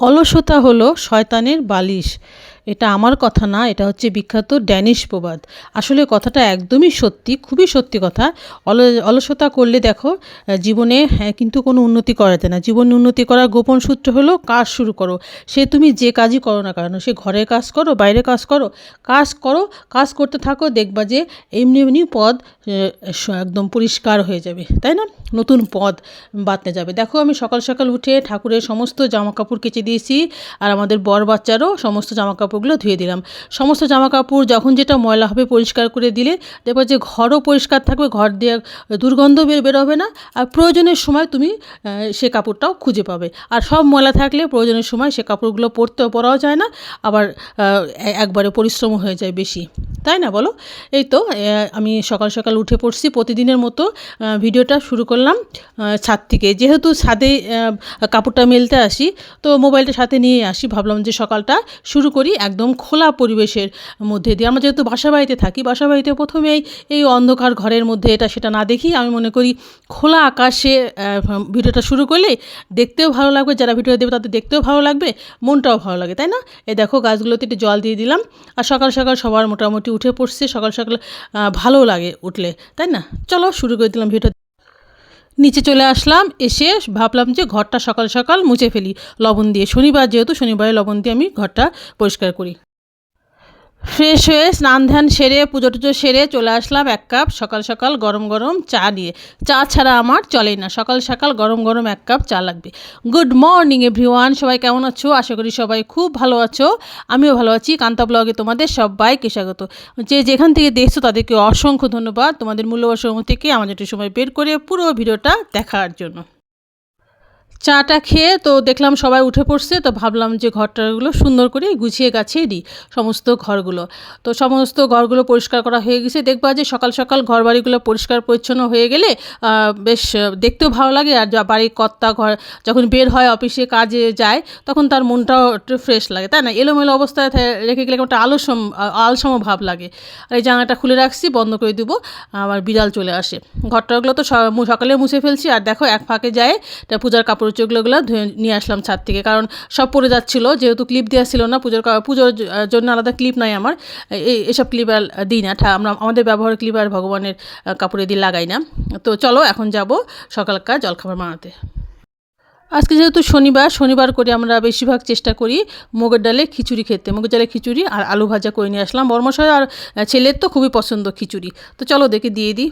অলসতা হলো শয়তানের বালিশ। এটা আমার কথা না এটা হচ্ছে বিখ্যাত ড্যানিশ প্রবাদ। আসলে কথাটা একদমই সত্যি খুবই সত্যি কথা। অল অলসতা করলে দেখো জীবনে হ্যাঁ, কিন্তু কোনো উন্নতি করা যায় না। জীবনে উন্নতি করার গোপন সূত্র হলো কাজ শুরু করো। সে তুমি যে কাজই করো না কারণ সে ঘরের কাজ করো বাইরে কাজ করো কাজ করো কাজ করতে থাকো দেখবা যে এমনি এমনি পদ একদম পরিষ্কার হয়ে যাবে তাই না? নতুন পদ বাতনে যাবে। দেখো আমি সকাল সকাল উঠে ঠাকুরের সমস্ত জামা কাপড় কেচে দিয়েছি আর আমাদের বর বাচ্চারও সমস্ত জামা কাপড়গুলো ধুয়ে দিলাম। সমস্ত জামা কাপড় যখন যেটা ময়লা হবে পরিষ্কার করে দিলে, দেখবে যে ঘরও পরিষ্কার থাকবে, ঘর দিয়ে দুর্গন্ধ বের বেরোবে না। আর প্রয়োজনের সময় তুমি সে কাপড়টাও খুঁজে পাবে। আর সব ময়লা থাকলে প্রয়োজনের সময় সে কাপড়গুলো পরতেও পরাও যায় না। আবার একবারে পরিশ্রম হয়ে যায় বেশি। তাই না বলো? এই তো আমি সকাল সকাল উঠে পড়ছি, প্রতিদিনের মতো ভিডিওটা শুরু করলাম ছাদ থেকে। যেহেতু ছাদে কাপড়টা মেলতে আসি, তো মোবাইলটা সাথে নিয়ে আসি, ভাবলাম যে সকালটা শুরু করি একদম খোলা পরিবেশের মধ্যে দিয়ে। আমরা যেহেতু বাসা বাড়িতে থাকি, বাসা বাড়িতে প্রথমেই এই অন্ধকার ঘরের মধ্যে এটা সেটা না দেখি, আমি মনে করি খোলা আকাশে ভিডিওটা শুরু করলে দেখতেও ভালো লাগবে, যারা ভিডিও দেবে তাদের দেখতেও ভালো লাগবে, মনটাও ভালো লাগে, তাই না? এ দেখো, গাছগুলোতে একটু জল দিয়ে দিলাম, আর সকাল সকাল সবার মোটামুটি উঠে পড়ছে, সকাল সকাল ভালো লাগে উঠলে, তাই না? চলো শুরু করে দিলাম ভিডিও নিচে চলে আসলাম, এসে ভাবলাম যে ঘরটা সকাল সকাল মুছে ফেলি। লবণ দিয়ে, শনিবার যেহেতু শনিবারে লবণ দিয়ে আমি ঘরটা পরিষ্কার করি। ফ্রেশ হয়ে স্নান ধ্যান সেরে, পুজো টুজো সেরে চলে আসলাম এক কাপ সকাল সকাল গরম গরম চা নিয়ে। চা ছাড়া আমার চলেই না, সকাল সকাল গরম গরম এক কাপ চা লাগবে। গুড মর্নিং এভরিওয়ান, সবাই কেমন আছো? আশা করি সবাই খুব ভালো আছো। আমিও ভালো আছি, কান্তা ব্লগে তোমাদের সবাইকে স্বাগত। যে যেখান থেকে দেখছ তাদেরকে অসংখ্য ধন্যবাদ তোমাদের মূল্যবান সময় থেকে আমাদের একটু সময় বের করে পুরো ভিডিওটা দেখার জন্য। চাটা খেয়ে তো দেখলাম সবাই উঠে পড়ছে, তো ভাবলাম যে ঘরটাগুলো সুন্দর করে গুছিয়ে গাছিয়ে দিই সমস্ত ঘরগুলো। তো সমস্ত ঘরগুলো পরিষ্কার করা হয়ে গেছে, দেখবা যে সকাল সকাল ঘর বাড়িগুলো পরিষ্কার পরিচ্ছন্ন হয়ে গেলে বেশ দেখতেও ভালো লাগে। আর যা বাড়ির কর্তা ঘর যখন বের হয় অফিসে কাজে যায়, তখন তার মনটাও একটু ফ্রেশ লাগে, তাই না? এলোমেলো অবস্থায় রেখে গেলে একটা আলসম আলসম ভাব লাগে। আর এই জানাটা খুলে রাখছি, বন্ধ করে দিব আমার বিড়াল চলে আসে। ঘরটাগুলো তো সকালে মুছে ফেলছি, আর দেখো এক ফাঁকে যায় পূজার কাপড় চোখগুলো ধুয়ে নিয়ে আসলাম ছাদ থেকে। কারণ সব পরে যাচ্ছিল, যেহেতু ক্লিপ দেওয়া ছিল না, পুজোর পুজোর জন্য আলাদা ক্লিপ নাই আমার। এই এসব ক্লিপ আর দিই না। আমরা আমাদের ব্যবহার ক্লিপ আর ভগবানের কাপড়ে দিয়ে লাগাই না। তো চলো, এখন যাব সকালকার জলখাবার বানাতে আজকে যেহেতু শনিবার শনিবার করে আমরা বেশিরভাগ চেষ্টা করি মুগের ডালে খিচুড়ি খেতে। মুগের ডালে খিচুড়ি আর আলু ভাজা করে নিয়ে আসলাম। বর্মশয় আর ছেলের তো খুবই পছন্দ খিচুড়ি। তো চলো, দেখে দিয়ে দিই।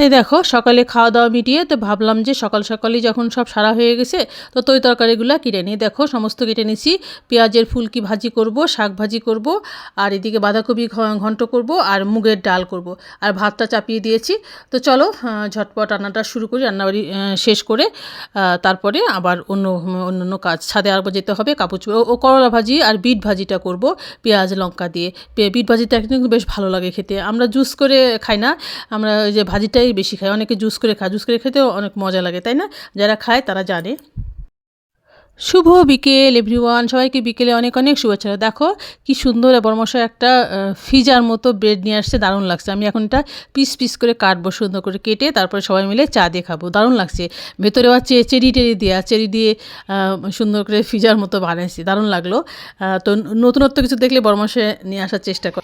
এই দেখো, সকালে খাওয়া দাওয়া মিটিয়ে তো ভাবলাম যে সকাল সকালই যখন সব সারা হয়ে গেছে, তো তৈ তরকারিগুলো কেটে নিই। দেখো, সমস্ত কেটে নিছি। পেঁয়াজের ফুলকি ভাজি করব, শাক ভাজি করব, আর এদিকে বাঁধাকপি ঘন্ট করব, আর মুগের ডাল করব। আর ভাতটা চাপিয়ে দিয়েছি। তো চলো ঝটপট রান্নাটা শুরু করি, রান্নাবাড়ি শেষ করে তারপরে আবার অন্য অন্য অন্য কাজ। ছাদে আবার যেতে হবে, কাপড় ও- করলা ভাজি আর বিট ভাজিটা করব, পেঁয়াজ, লঙ্কা দিয়ে। বিট ভাজিটা কিন্তু বেশ ভালো লাগে খেতে। আমরা জুস করে খাই না, আমরা যে ভাজিটাই বেশি খায় অনেকে জুস করে খায়। জুস করে খেতেও অনেক মজা লাগে, তাই না? যারা খায়, তারা জানে। শুভ বিকেল এভরিওয়ান সবাইকে বিকেলে অনেক অনেক শুভেচ্ছা। দেখো, কি সুন্দর বর্মশাই একটা ফিজার মতো ব্রেড নিয়ে আসছে। দারুণ লাগছে। আমি এখন এটা পিস পিস করে কাটবো, সুন্দর করে কেটে তারপরে সবাই মিলে চা দিয়ে খাব। দারুণ লাগছে। ভেতরে আবার চেরি টেরি দেওয়া চেরি দিয়ে সুন্দর করে ফিজার মতো বানাইছি। দারুণ লাগল। তো নতুনত্ব কিছু দেখলে বর্মশাই নিয়ে আসার চেষ্টা কর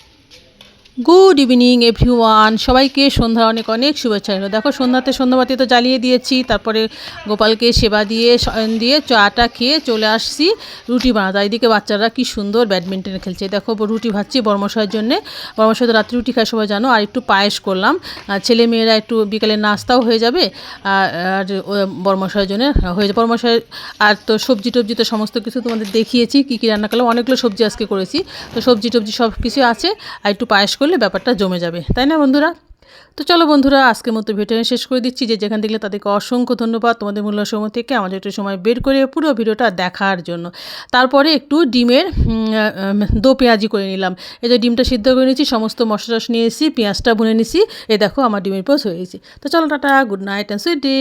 গুড ইভিনিং এভরিওয়ান সবাইকে সন্ধ্যা অনেক অনেক শুভেচ্ছা। রইল দেখো, সন্ধ্যাতে সন্ধ্যাবাতি তো জ্বালিয়ে দিয়েছি। তারপরে গোপালকে সেবা দিয়ে, শয়ন দিয়ে চাটা খেয়ে চলে আসছি রুটি বানাতে। এদিকে বাচ্চারা কি সুন্দর ব্যাডমিন্টন খেলছে। দেখো রুটি ভাজছি বর্মশাইয়ের জন্যে। বর্মশাই তো রাত্রি রুটি খায়, সবাই জানো। আর একটু পায়েস করলাম। ছেলে মেয়েরা একটু বিকেলে নাস্তাও হয়ে যাবে। আর বর্মশাইয়ের জন্য হয়ে যাবে। বর্মশাই, আর তো সবজি টবজি তো সমস্ত কিছু তোমাদের দেখিয়েছি, কী কী রান্না করলাম। অনেকগুলো সবজি আজকে করেছি। তো সবজি টবজি সব কিছু আছে। আর একটু পায়েস করলে ব্যাপারটা জমে যাবে, তাই না বন্ধুরা? তো চলো বন্ধুরা আজকের মতো ভিডিও শেষ করে দিচ্ছি। যে যেখান দেখলে তাদেরকে অসংখ্য ধন্যবাদ। তোমাদের মূল্য সময় থেকে আমাদের একটু সময় বের করে পুরো ভিডিওটা দেখার জন্য। তারপরে একটু ডিমের দো পেঁয়াজি করে নিলাম। এই যে ডিমটা সিদ্ধ করে নিয়েছি, সমস্ত মশলা নিয়ে এসেছি, পেঁয়াজটা বুনে নিয়েছি। এই দেখো আমার ডিমের পোস হয়ে গেছে। তো চলো tata, good night and sweet day